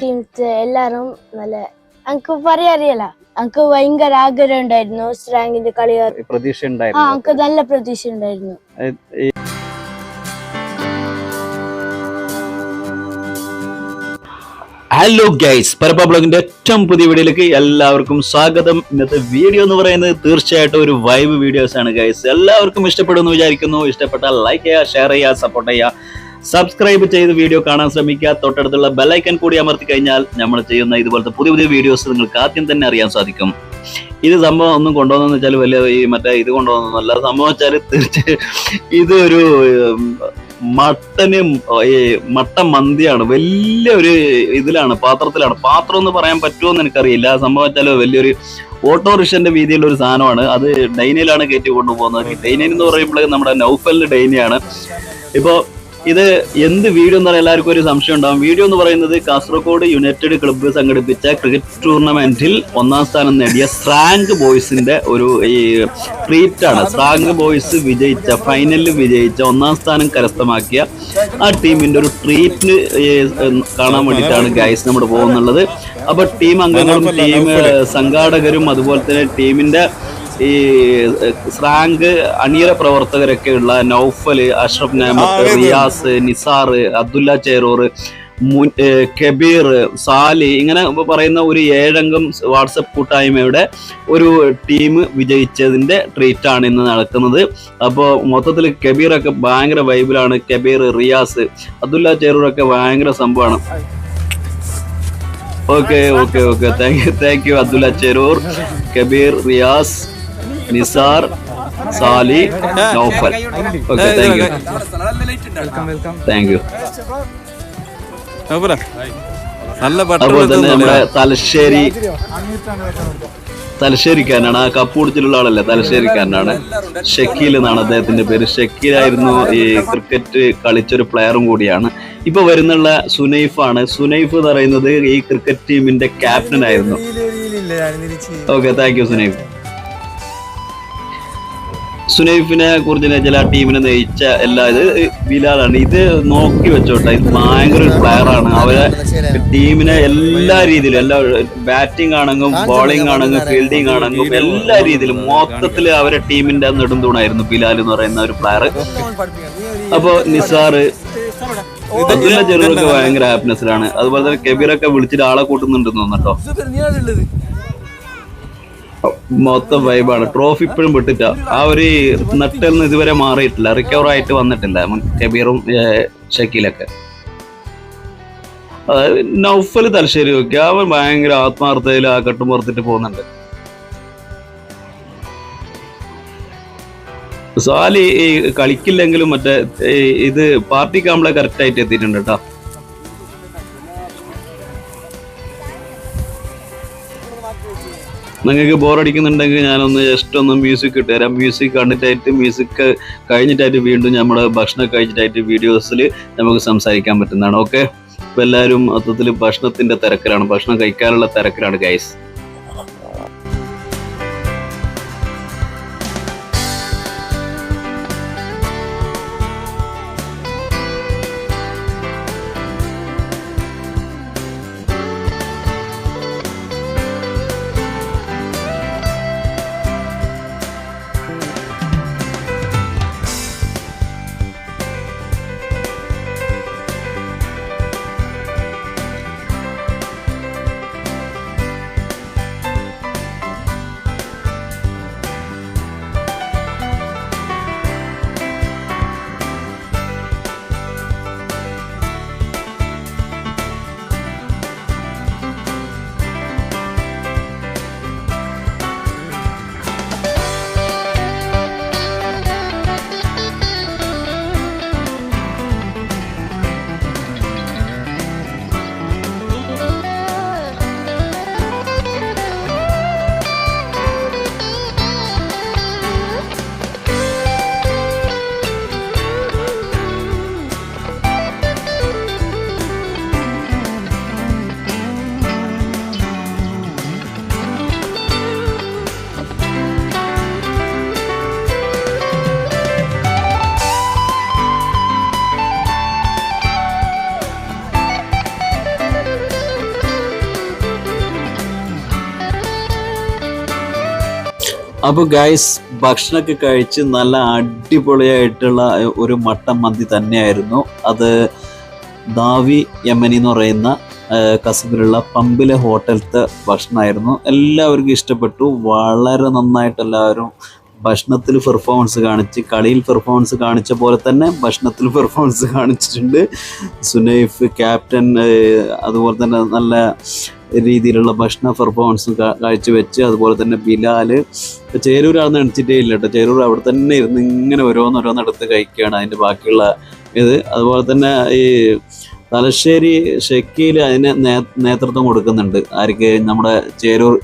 Teams എല്ലാരും നല്ല എനിക്ക് പറയാറിയല്ല എനിക്ക് ഭയങ്കര ആഗ്രഹം ഉണ്ടായിരുന്നു സ്ട്രാങ്കിന്റെ കളി. പ്രതീക്ഷ ആ ഉണ്ടായിരുന്നു എനിക്ക് നല്ല പ്രതീക്ഷ ഉണ്ടായിരുന്നു. ഹലോ ഗൈസ് പരപ്പ ബ്ലോഗിന്റെ ഏറ്റവും പുതിയ വീഡിയോയിലേക്ക് എല്ലാവർക്കും സ്വാഗതം. ഇന്നത്തെ വീഡിയോ എന്ന് പറയുന്നത് തീർച്ചയായിട്ടും ഒരു വൈബ് വീഡിയോസ് ആണ് ഗൈസ് എല്ലാവർക്കും ഇഷ്ടപ്പെടുമെന്ന് വിചാരിക്കുന്നു. ഇഷ്ടപ്പെട്ടാൽ ലൈക്ക് ചെയ്യുക ഷെയർ ചെയ്യുക സപ്പോർട്ട് ചെയ്യുക. സബ്സ്ക്രൈബ് ചെയ്ത് വീഡിയോ കാണാൻ ശ്രമിക്കുക. തൊട്ടടുത്തുള്ള ബെല്ലൈക്കൻ കൂടി അമർത്തി കഴിഞ്ഞാൽ നമ്മൾ ചെയ്യുന്ന ഇതുപോലത്തെ പുതിയ പുതിയ വീഡിയോസ് നിങ്ങൾക്ക് ആദ്യം തന്നെ അറിയാൻ സാധിക്കും. ഇത് സംഭവം ഒന്നും കൊണ്ടുവന്നെന്ന് വെച്ചാൽ വലിയ ഈ മറ്റേ ഇത് കൊണ്ടുവന്നല്ല സംഭവം വെച്ചാൽ തീർച്ചയായും ഇത് ഒരു മട്ടന് ഈ മട്ടൻ മന്തിയാണ്. വലിയ ഒരു ഇതിലാണ് പാത്രത്തിലാണ്. പാത്രം എന്ന് പറയാൻ പറ്റുമോ എന്ന് എനിക്കറിയില്ല. സംഭവം വെച്ചാൽ വലിയൊരു ഓട്ടോറിക്ഷന്റെ വീതിയുള്ള ഒരു സാധനമാണ്. അത് ഡൈനയിലാണ് കയറ്റി കൊണ്ടുപോകുന്നത്. ഡൈനയിൽ എന്ന് പറയുമ്പോൾ നമ്മുടെ നൗഫലിന്റെ ഡൈനയാണ്. ഇപ്പോ ഇത് എന്ത് വീഡിയോ എന്ന് പറയാൻ എല്ലാവർക്കും ഒരു സംശയം ഉണ്ടാവും. വീഡിയോ എന്ന് പറയുന്നത് കാസർഗോഡ് യുണൈറ്റഡ് ക്ലബ്ബ് സംഘടിപ്പിച്ച ക്രിക്കറ്റ് ടൂർണമെന്റിൽ ഒന്നാം സ്ഥാനം നേടിയ സ്ട്രാങ്ക് ബോയ്സിന്റെ ഒരു ഈ ട്രീറ്റ് ആണ്. സ്ട്രാങ്ക് ബോയ്സ് വിജയിച്ച ഫൈനലിൽ വിജയിച്ച ഒന്നാം സ്ഥാനം കരസ്ഥമാക്കിയ ആ ടീമിന്റെ ഒരു ട്രീറ്റിന് കാണാൻ വേണ്ടിയിട്ടാണ് ഗൈസ് നമ്മൾ പോകുന്നുള്ളത് അപ്പൊ ടീം അംഗങ്ങളും ടീം സംഘാടകരും അതുപോലെ തന്നെ ടീമിന്റെ ഈ സ്രാങ്ക് അണിയറ പ്രവർത്തകരൊക്കെ ഉള്ള നൗഫൽ അഷ്റഫ് നഹമത്ത് റിയാസ് നിസാർ അബ്ദുല്ല ചേറൂർ കബീർ സാലി ഇങ്ങനെ പറയുന്ന ഒരു ഏഴംഗം വാട്സപ്പ് കൂട്ടായ്മയുടെ ഒരു ടീം വിജയിച്ചതിന്റെ ട്രീറ്റ് ആണ് ഇന്ന് നടക്കുന്നത്. അപ്പോൾ മൊത്തത്തിൽ കബീറൊക്കെ ഭയങ്കര വൈബിലാണ്. കബീർ റിയാസ് അബ്ദുല്ല ചേറൂറൊക്കെ ഭയങ്കര സംഭവമാണ്. Okay okay okay. Thank you thank you Abdulla Cheroor Kabeer Riyas. Nisar Sali Naufal. Okay thank you thank you നല്ല അതുപോലെ തന്നെ നമ്മുടെ തലശ്ശേരി തലശ്ശേരിക്കാരനാണ് ആ കപ്പ് കുടിച്ചിട്ടുള്ള ആളല്ലേ? തലശ്ശേരിക്കാരനാണ് ഷക്കീൽ എന്നാണ് അദ്ദേഹത്തിന്റെ പേര്. ഷക്കീലായിരുന്നു ഈ ക്രിക്കറ്റ് കളിച്ചൊരു പ്ലെയറും കൂടിയാണ്. ഇപ്പൊ വരുന്നുള്ള സുനൈഫ് ആണ്. സുനൈഫ് എന്ന് പറയുന്നത് ഈ ക്രിക്കറ്റ് ടീമിന്റെ ക്യാപ്റ്റൻ ആയിരുന്നു. Okay thank you Sunaif. സുനൈഫിനെ കുറിച്ച് ചില ടീമിനെ നയിച്ച എല്ലാ ഇത് ബിലാലാണ് ഇത് നോക്കി വെച്ചോട്ടെ ഇത് ഭയങ്കര ഒരു പ്ലെയർ ആണ്. അവരെ ടീമിനെ എല്ലാ രീതിയിലും എല്ലാ ബാറ്റിംഗ് ആണെങ്കിലും ബോളിംഗ് ആണെങ്കിലും ഫീൽഡിംഗ് ആണെങ്കിലും എല്ലാ രീതിയിലും മൊത്തത്തിൽ അവരെ ടീമിന്റെ നെടുന്തൂണായിരുന്നു ബിലാൽ എന്ന് പറയുന്ന ഒരു പ്ലെയർ അപ്പോ നിസാറ് അബ്ദുള്ള ചെറുതൊക്കെ ഭയങ്കര ഹാപ്പിനെസ്സിലാണ് അതുപോലെ തന്നെ കെബീറൊക്കെ വിളിച്ചിട്ട് ആളെ കൂട്ടുന്നുണ്ടെന്ന് തോന്നട്ടോ മൊത്തം വൈബാണ് ട്രോഫി ഇപ്പോഴും വിട്ടിട്ട ആ ഒരു നട്ടിൽ ഇതുവരെ മാറിയിട്ടില്ല. റിക്കവർ ആയിട്ട് വന്നിട്ടില്ല കബീറും ഷക്കീലൊക്കെ. നൗഫൽ തലശ്ശേരി നോക്കി അവൻ ഭയങ്കര ആത്മാർത്ഥതയിൽ ആ കെട്ടും പുറത്തിട്ട് പോകുന്നുണ്ട്. സാലി ഈ കളിക്കില്ലെങ്കിലും മറ്റേ ഇത് പാർട്ടി കാമ്പളെ കറക്റ്റ് ആയിട്ട് എത്തിയിട്ടുണ്ട് കേട്ടോ. നിങ്ങൾക്ക് ബോറടിക്കുന്നുണ്ടെങ്കിൽ ഞാനൊന്ന് ജസ്റ്റ് ഒന്ന് മ്യൂസിക് ഇട്ട് തരാം. മ്യൂസിക് കണ്ടിട്ടായിട്ട് മ്യൂസിക് കഴിഞ്ഞിട്ടായിട്ട് വീണ്ടും നമ്മുടെ ഭക്ഷണം കഴിച്ചിട്ടായിട്ട് വീഡിയോസിൽ നമുക്ക് സംസാരിക്കാൻ പറ്റുന്നതാണ്. ഓക്കെ ഇപ്പം എല്ലാവരും മൊത്തത്തിൽ ഭക്ഷണത്തിന്റെ തിരക്കിലാണ്. ഭക്ഷണം കഴിക്കാനുള്ള തിരക്കിലാണ് ഗൈസ് അപ്പോൾ ഗൈസ് ഭക്ഷണമൊക്കെ കഴിച്ച് നല്ല അടിപൊളിയായിട്ടുള്ള ഒരു മട്ടൻ മന്തി തന്നെയായിരുന്നു. അത് ദാവി യമനി എന്ന് പറയുന്ന കസബിലുള്ള പമ്പിലെ ഹോട്ടലത്തെ ഭക്ഷണമായിരുന്നു. എല്ലാവർക്കും ഇഷ്ടപ്പെട്ടു. വളരെ നന്നായിട്ട് എല്ലാവരും ഭക്ഷണത്തിൽ പെർഫോമൻസ് കാണിച്ച് കളിയിൽ പെർഫോമൻസ് കാണിച്ച പോലെ തന്നെ ഭക്ഷണത്തിൽ പെർഫോമൻസ് കാണിച്ചിട്ടുണ്ട്. സുനൈഫ് ക്യാപ്റ്റൻ അതുപോലെ തന്നെ നല്ല രീതിയിലുള്ള ഭക്ഷണ പെർഫോമൻസും കാഴ്ചവെച്ച് അതുപോലെ തന്നെ ബിലാൽ ഇപ്പൊ ചേരൂരാണെന്ന് എണിച്ചിട്ടേ ഇല്ല കേട്ടോ. ചേരൂർ അവിടെ തന്നെ ഇരുന്ന് ഇങ്ങനെ ഓരോന്നോരോന്ന് എടുത്ത് കഴിക്കുകയാണ് അതിന്റെ ബാക്കിയുള്ള ഇത്. അതുപോലെ തന്നെ ഈ തലശ്ശേരി ഷെക്കിയിൽ അതിന് നേതൃത്വം കൊടുക്കുന്നുണ്ട്. ആർക്ക്? നമ്മുടെ ചേരൂർ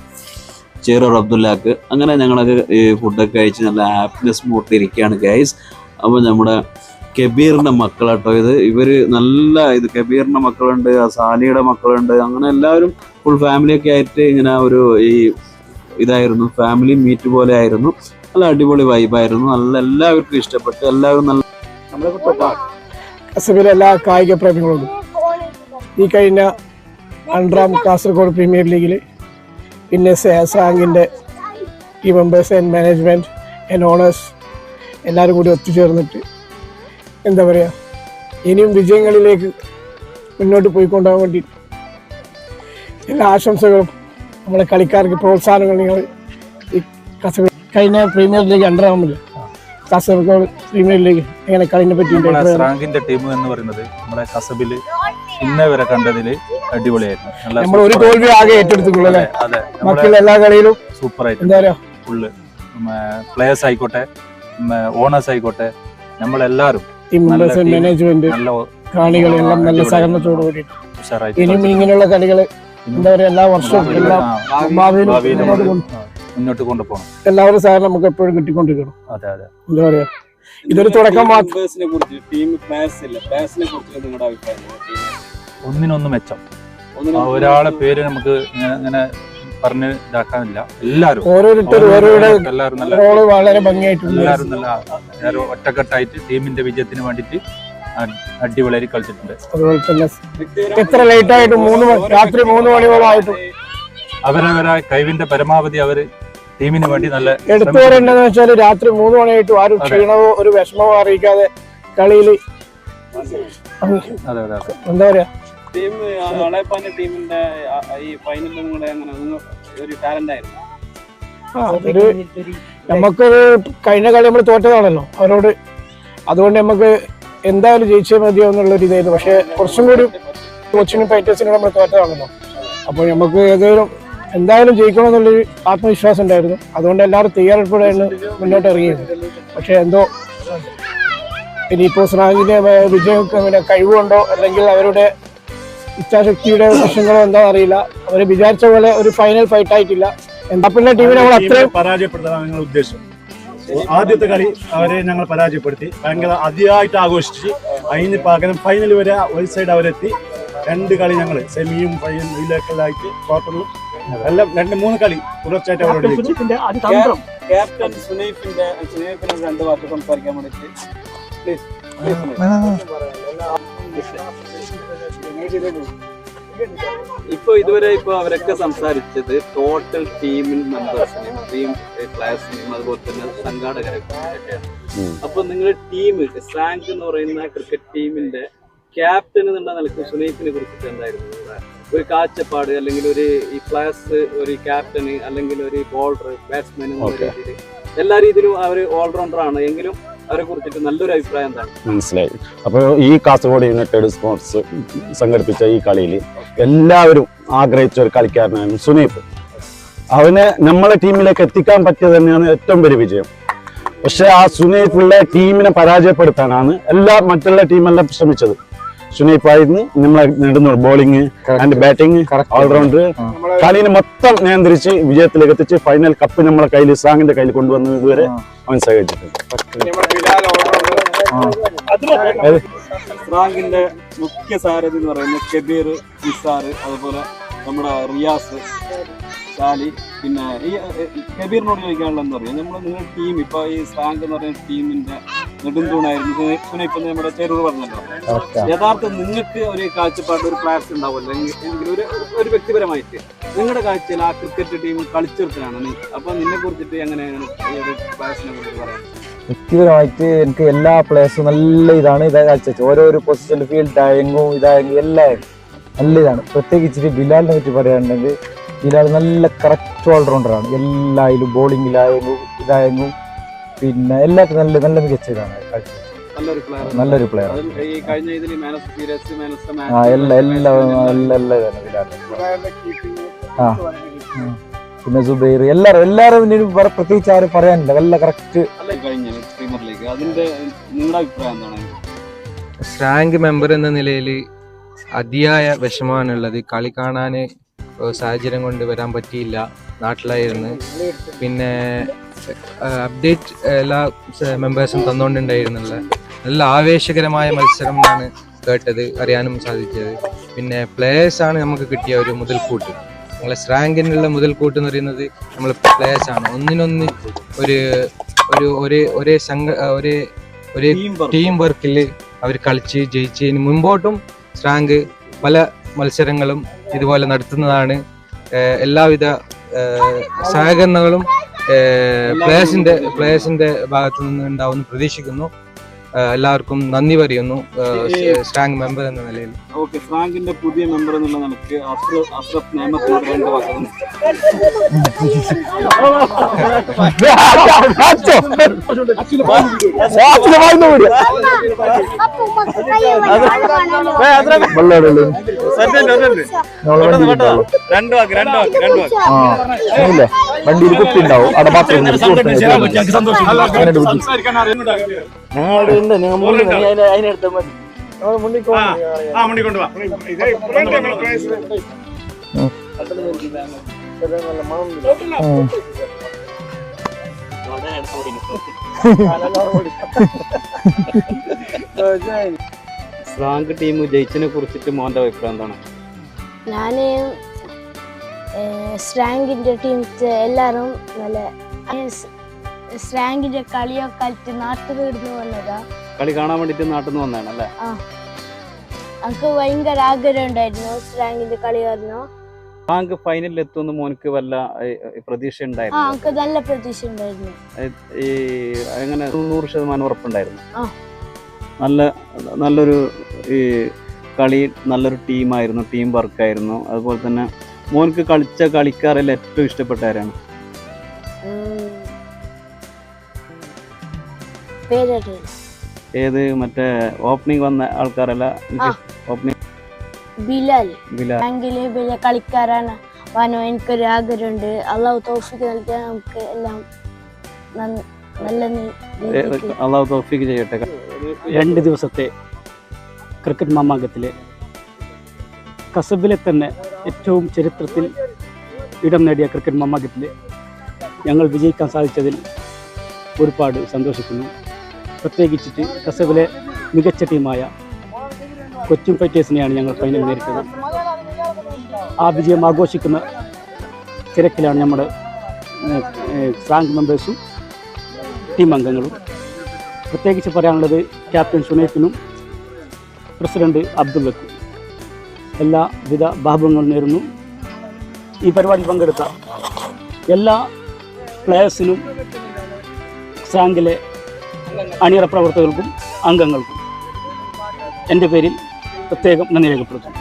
ചേരൂർ അബ്ദുല്ലാക്ക് അങ്ങനെ ഞങ്ങളൊക്കെ ഈ ഫുഡൊക്കെ കഴിച്ച് നല്ല ഹാപ്പിനെസ് മൂട്ടിരിക്കുകയാണ് ഗൈസ് അപ്പോൾ നമ്മുടെ കബീറിന്റെ മക്കളാട്ടോ ഇത്. ഇവർ നല്ല ഇത് കബീറിന്റെ മക്കളുണ്ട് സാലിയുടെ മക്കളുണ്ട്. അങ്ങനെ എല്ലാവരും ഫുൾ ഫാമിലിയൊക്കെ ആയിട്ട് ഇങ്ങനെ ഒരു ഈ ഇതായിരുന്നു. ഫാമിലി മീറ്റ് പോലെ ആയിരുന്നു. നല്ല അടിപൊളി വൈബായിരുന്നു നല്ല എല്ലാവർക്കും ഇഷ്ടപ്പെട്ടു. എല്ലാവരും നല്ല കസബിലെ എല്ലാ കായിക പ്രേമികളോടും ഈ കഴിഞ്ഞ അണ്ടറാം കാസർഗോഡ് പ്രീമിയർ ലീഗിൽ പിന്നെ സാങ്കിന്റെ ഈ members and management and owners എല്ലാവരും കൂടി ഒത്തുചേർന്നിട്ട് എന്താ പറയുക ഇനിയും വിജയങ്ങളിലേക്ക് മുന്നോട്ട് പോയിക്കൊണ്ടുപോകാൻ വേണ്ടി എല്ലാ ആശംസകളും നമ്മളെ കളിക്കാർക്ക് പ്രോത്സാഹനങ്ങൾ നിങ്ങൾ ഈ കസ കഴിഞ്ഞ പ്രീമിയർ ലീഗ് അണ്ടറാമില്ല കാസർഗോഡ് പ്രീമിയർ ലീഗ് എങ്ങനെ കളിനെ പറ്റി സ്രാങ്കിന്റെ ടീം എന്ന് പറയുന്നത് നമ്മുടെ കസബിൽ ഇന്നേ വരെ കണ്ടതിൽ അടിപൊളിയായിരുന്നു. നമ്മൾ ഒരു തോൽവി ആകെ ഏറ്റെടുത്തിട്ടുള്ളൂ അല്ലേ? അതെ. ബാക്കിയുള്ള എല്ലാ കളിയിലും സൂപ്പർ ആയിട്ട് എന്താ പറയാ? ഫുള്ള് പ്ലേയേഴ്സ് ആയിക്കോട്ടെ ഓണേഴ്സ് ആയിക്കോട്ടെ നമ്മളെല്ലാരും ടീം മാനേജ്മെന്റ് നല്ല കാണികളെല്ലാം. സഹകരണത്തോടു ഇനിയും. ഇങ്ങനെയുള്ള കളികൾ എന്താ പറയാ എല്ലാ വർഷവും എല്ലാ മുന്നോട്ട് കൊണ്ടുപോകണം. എല്ലാവരും സഹകരണം നമുക്ക് എപ്പോഴും കിട്ടിക്കൊണ്ടിരിക്കണം. അതെ അതെ. എന്താ പറയാ? ഇതൊരു തുടക്കം മാത്രം ഒന്നിനൊന്ന് മെച്ചം. ഒരാളെ പേര് നമുക്ക് ഇങ്ങനെ പറഞ്ഞ് ഇതാക്കാനില്ല. എല്ലാരും ഓരോരുത്തരും ഓരോരുടെ എല്ലാവരും നല്ല വളരെ ഭംഗിയായിട്ടുണ്ട്. എല്ലാവരും നല്ല എല്ലാവരും ഒറ്റക്കെട്ടായിട്ട് ടീമിന്റെ വിജയത്തിന് വേണ്ടിയിട്ട് അ- അടിപൊളിയായി കളിച്ചിട്ടുണ്ട്. അതുപോലെ തന്നെ എത്ര ലേറ്റ് ആയിട്ട് മൂന്ന് രാത്രി മൂന്ന് മണിയോളം ആയിട്ടും അവരവരെ കഴിവിന്റെ പരമാവധി അവർ ടീമിന് വേണ്ടി നല്ല എടുത്തു പറയേണ്ടതെന്ന് വെച്ചാൽ രാത്രി മൂന്ന് മണിയായിട്ടും ആരും ക്ഷീണവോ ക്ഷീണമോ ഒരു വിഷമമോ അറിയിക്കാതെ കളിയിൽ അതെ അതെ അതെ. എന്താ പറയാ? ടീം അളയപ്പാന്റെ ടീമിന്റെ ഈ അങ്ങനെ ഒരു ടാലന്റ് ആയിരുന്നു. അതൊരു നമുക്കൊരു കഴിഞ്ഞ കളി നമ്മൾ തോറ്റതാണല്ലോ. അവരോട് അതുകൊണ്ട് നമുക്ക് എന്തായാലും ജയിച്ചേ മതിയോ എന്നുള്ള ഒരു ഇതായിരുന്നു. പക്ഷെ കുറച്ചും കൂടി കോച്ചിനും ഫൈറ്റേഴ്സിനും നമ്മൾ തോറ്റതാണല്ലോ. അപ്പോൾ നമുക്ക് ഏതായാലും എന്തായാലും ജയിക്കണം എന്നുള്ളൊരു ആത്മവിശ്വാസം ഉണ്ടായിരുന്നു. അതുകൊണ്ട് എല്ലാവരും തയ്യാറെടുപ്പോടെയാണ് മുന്നോട്ട് ഇറങ്ങിയത്. പക്ഷെ എന്തോ ഇനിയിപ്പോൾ സ്രാങ്കിന്റെ വിജയം കഴിവുണ്ടോ? അല്ലെങ്കിൽ അവരുടെ ഇച്ഛാശക്തിയുടെ പ്രശ്നങ്ങളോ എന്താ അറിയില്ല. അവർ വിചാരിച്ച പോലെ ഒരു ഫൈനൽ ഫൈറ്റ് ആയിട്ടില്ല. എന്താ പിന്നെ ടീമിനെ നമ്മൾ അത്രയും പരാജയപ്പെടുത്താൻ ഞങ്ങൾ ഉദ്ദേശം. ആദ്യത്തെ കളി അവരെ ഞങ്ങൾ പരാജയപ്പെടുത്തി. ഭയങ്കര അതിയായിട്ട് ആഘോഷിച്ച് അതിന് പകരം ഫൈനൽ വരെ ഒരു സൈഡ് അവരെത്തി. രണ്ട് കളി ഞങ്ങൾ സെമിയും ഫൈനലിലൊക്കെ ആയിട്ട് ക്വാർട്ടറിലും എല്ലാം രണ്ട് മൂന്ന് കളി തുടർച്ചയായിട്ട് അവരോട് ക്യാപ്റ്റൻ സുനൈഫിന്റെ സുനൈഫിനോട് രണ്ട് വാക്ക് സംസാരിക്കാൻ വേണ്ടിട്ട് പ്ലീസ് ഇപ്പൊ ഇതുവരെ ഇപ്പൊ അവരൊക്കെ സംസാരിച്ചത് ടോട്ടൽ ടീമിൽ മെമ്പേഴ്സിനെയും ടീം പ്ലേയേഴ്സിനെയും അതുപോലെ തന്നെ സംഘാടകരെ കുറിച്ചൊക്കെയാണ്. അപ്പൊ നിങ്ങളുടെ ടീം സ്രാങ്ക് എന്ന് പറയുന്ന ക്രിക്കറ്റ് ടീമിന്റെ ക്യാപ്റ്റൻ എന്നുള്ള നിലയ്ക്ക് സുനൈഫിനെ കുറിച്ചിട്ട് എന്തായിരുന്നു? ഒരു കാഴ്ചപ്പാട് അല്ലെങ്കിൽ ഒരു ഈ പ്ലേയേഴ്സ് ഒരു ക്യാപ്റ്റന് അല്ലെങ്കിൽ ഒരു ബോളർ ബാറ്റ്സ്മാൻ എന്നുള്ള രീതിയിൽ എല്ലാ രീതിയിലും അവർ ഓൾറൗണ്ടർ ആണ്. എങ്കിലും നല്ലൊരു അഭിപ്രായം മനസ്സിലായി. അപ്പോൾ ഈ കാസർഗോഡ് യുണൈറ്റഡ് സ്പോർട്സ് സംഘടിപ്പിച്ച ഈ കളിയിൽ എല്ലാവരും ആഗ്രഹിച്ച ഒരു കളിക്കാരനാണ് സുനീപ്. അവനെ നമ്മളെ ടീമിലേക്ക് എത്തിക്കാൻ പറ്റിയത് തന്നെയാണ് ഏറ്റവും വലിയ വിജയം. പക്ഷെ ആ സുനീഫുള്ള ടീമിനെ പരാജയപ്പെടുത്താനാണ് എല്ലാ മറ്റുള്ള ടീമെല്ലാം ശ്രമിച്ചത്. സുനീഫായിരുന്നു നമ്മളെ നേടുന്നു ബോളിംഗ് ആൻഡ് ബാറ്റിംഗ് ഓൾറൗണ്ടർ കളിനെ മൊത്തം നിയന്ത്രിച്ച് വിജയത്തിലേക്ക് എത്തിച്ച് ഫൈനൽ കപ്പ് നമ്മളെ കയ്യിൽ സാങ്ങിന്റെ കയ്യിൽ കൊണ്ടുവന്നു ഇതുവരെ അവൻ സഹകരിച്ചിട്ടുണ്ട്. മുഖ്യ സാരഥി എന്ന് പറയുന്നത് കബീർ നിസാർ അതുപോലെ നമ്മുടെ റിയാസ് സാലി പിന്നെ ഈ കബീറിനോട് ചോദിക്കാനുള്ള എന്താ പറയുക? നമ്മൾ നിങ്ങളുടെ ടീം ഇപ്പൊ ഈ ഫ്രാങ്ക് എന്ന് പറയുന്ന ടീമിന്റെ നെടുന്തൂണായിരുന്നു. സുനൈ- ഇപ്പൊ നമ്മുടെ ചേരൂർ പറഞ്ഞല്ലോ. യഥാർത്ഥ നിങ്ങൾക്ക് ഒരു കാഴ്ചപ്പാട് ഒരു പ്ലാറ്റ്സ് ഉണ്ടാവുമല്ലോ? എങ്കിൽ ഒരു ഒരു വ്യക്തിപരമായിട്ട്. നിങ്ങളുടെ കാഴ്ചയിൽ ആ ക്രിക്കറ്റ് ടീം കളിച്ചെടുത്തതാണ് നീ. അപ്പൊ നിന്നെ കുറിച്ചിട്ട് എങ്ങനെയാണ് ഈ ഒരു പ്ലാറ്റ്സിനെ കുറിച്ച് പറയാൻ? വ്യക്തിപരമായിട്ട് എനിക്ക് എല്ലാ പ്ലേയേഴ്സും നല്ല ഇതാണ് ഇതാ കാഴ്ച ഓരോ പൊസിഷൻ ഫീൽഡ് ആയെങ്കും ഇതായെങ്കിലും എല്ലാം നല്ല ഇതാണ് പ്രത്യേകിച്ചിട്ട് ബിലാലിനെ പറ്റി പറയുകയാണെങ്കിൽ ബിലാൽ നല്ല കറക്റ്റ് ഓൾറൗണ്ടറാണ് എല്ലായാലും ബോളിങ്ങിലായെങ്കും ഇതായെങ്കും പിന്നെ എല്ലാത്തിനും നല്ല നല്ല മികച്ച ഇതാണ്. നല്ലൊരു പ്ലെയർ ആ എല്ലാ എല്ലാ എല്ലാ എല്ലാ ഇതാണ് ബിലാൽ ആ. പിന്നെ സുബൈർ എല്ലാരും എല്ലാരും വേറെ പ്രത്യേകിച്ച് ആരും പറയാനില്ല. നല്ല കറക്റ്റ് റാങ്ക് കഴിഞ്ഞ പ്രീമിയർ ലീഗ് അതിന്റെ നിങ്ങളുടെ അഭിപ്രായം എന്താണ്? സ്ട്രാങ്ക് മെമ്പർ എന്ന നിലയിൽ അതിയായ വിഷമമാണുള്ളത്. കളി കാണാൻ സാഹചര്യം കൊണ്ട് വരാൻ പറ്റിയില്ല. നാട്ടിലായിരുന്നു. പിന്നെ അപ്ഡേറ്റ് എല്ലാ മെമ്പേഴ്സും തന്നുകൊണ്ടുണ്ടായിരുന്നുള്ള നല്ല ആവേശകരമായ മത്സരം എന്നാണ് കേട്ടത് അറിയാനും സാധിച്ചത്. പിന്നെ ആണ് നമുക്ക് കിട്ടിയ ഒരു മുതൽക്കൂട്ട്. നമ്മളെ സ്ട്രാങ്കിനുള്ള മുതൽക്കൂട്ട് എന്ന് പറയുന്നത് നമ്മൾ ആണ്. ഒന്നിനൊന്ന് ഒരു ഒരു ഒരേ ഒരേ സംഘ ഒരേ ഒരേ ടീം വർക്കിൽ അവർ കളിച്ച് ജയിച്ച് ഇനി മുമ്പോട്ടും സ്ട്രാങ്ക് പല മത്സരങ്ങളും ഇതുപോലെ നടത്തുന്നതാണ്. എല്ലാവിധ സഹകരണങ്ങളും പ്ലേയേഴ്സിന്റെ പ്ലേയേഴ്സിന്റെ ഭാഗത്തു നിന്ന് ഉണ്ടാവുമെന്ന് പ്രതീക്ഷിക്കുന്നു. എല്ലാവർക്കും നന്ദി പറയുന്നു സ്ട്രാങ് മെമ്പർ എന്ന നിലയിൽ. ഓക്കെ ഫ്രാങ്കിന്റെ പുതിയ മെമ്പർ എന്നുള്ള നിലയ്ക്ക് അഷ്റഫ് നിയമത്തോട് രണ്ട് വാക്കുകൾ രണ്ട് വാക്ക് രണ്ട് വാക്ക് രണ്ട് വാക്ക്. ആ ഇല്ലേ വണ്ടിയിൽ കുപ്പി ഉണ്ടാവും അവിടെ ബാത്റൂമിൽ ആ മുണ്ടി കൊണ്ടുവാ. ഫ്രാങ്ക് ടീം ജയിച്ചതിനെ കുറിച്ചിട്ട് മോന്റെ അഭിപ്രായം എന്താണ്? ഞാൻ സ്ട്രാങ്കിന്റെ ടീംസ് എല്ലാരും നല്ല സ്ട്രാങ്കിന്റെ കളിയൊക്കെ കളിച്ച് നാട്ടിൽ ഇടുന്നു വന്നതാ. കളി കാണാൻ വേണ്ടിട്ട് നാട്ടിൽ നിന്ന് വന്നതാണ് അല്ലേ എനിക്ക് ഭയങ്കര ആഗ്രഹം ഉണ്ടായിരുന്നു സ്ലാങ്ങിന്റെ കളി കാരണം ബാങ്ക് ഫൈനലിൽ എത്തുമെന്ന് മോനക്ക് വല്ല പ്രതീക്ഷ ഉണ്ടായിരുന്നു? ആ എനിക്ക് നല്ല പ്രതീക്ഷ ഉണ്ടായിരുന്നു. ഈ എങ്ങനെ നൂറ് ശതമാനം ഉറപ്പുണ്ടായിരുന്നു? ആ. നല്ല നല്ലൊരു ഈ കളി നല്ലൊരു ടീമായിരുന്നു ടീം വർക്ക് ആയിരുന്നു. അതുപോലെ തന്നെ മോനക്ക് കളിച്ച കളിക്കാരിൽ ഏറ്റവും ഇഷ്ടപ്പെട്ട ആരാണ്? ഉം. ഏത് മറ്റേ ഓപ്പണിംഗ് വന്ന ആൾക്കാരല്ല. ഓപ്പണിംഗ് ബിലാൽ. ബിലാൽ. ബാങ്കിലെ വലിയ കളിക്കാരാണ്. വനോ എനിക്കൊരു ആഗ്രഹമുണ്ട്. അള്ളാഹു തോഫിക്ക് നൽകിയാൽ നമുക്ക് എല്ലാം നല്ല അള്ളാഹു തോഫിക്ക് ചെയ്യട്ടെ. രണ്ട് ദിവസത്തെ ക്രിക്കറ്റ് മാമാങ്കത്തിലെ കസബിലെ തന്നെ ഏറ്റവും ചരിത്രത്തിൽ ഇടം നേടിയ ക്രിക്കറ്റ് മാമാങ്കത്തിൽ ഞങ്ങൾ വിജയിക്കാൻ സാധിച്ചതിൽ ഒരുപാട് സന്തോഷിക്കുന്നു. പ്രത്യേകിച്ചിട്ട് കസവിലെ മികച്ച ടീമായ കൊച്ചിൻ ഫൈറ്റേഴ്സിനെയാണ് ഞങ്ങൾ ഫൈനൽ നേരിട്ടത്. ആ വിജയം ആഘോഷിക്കുന്ന തിരക്കിലാണ് നമ്മുടെ സ്ട്രാങ് മെമ്പേഴ്സും ടീം അംഗങ്ങളും. പ്രത്യേകിച്ച് പറയാനുള്ളത് ക്യാപ്റ്റൻ സുനൈഫിനും പ്രസിഡന്റ് എല്ലാ എല്ലാവിധ ഭാവങ്ങളും നേരുന്നു. ഈ പരിപാടിയിൽ പങ്കെടുത്ത എല്ലാ പ്ലെയേഴ്സിനും സാങ്കിലെ അണിയറ പ്രവർത്തകർക്കും അംഗങ്ങൾക്കും എന്റെ പേരിൽ പ്രത്യേകം നന്ദി രേഖപ്പെടുത്തുന്നു.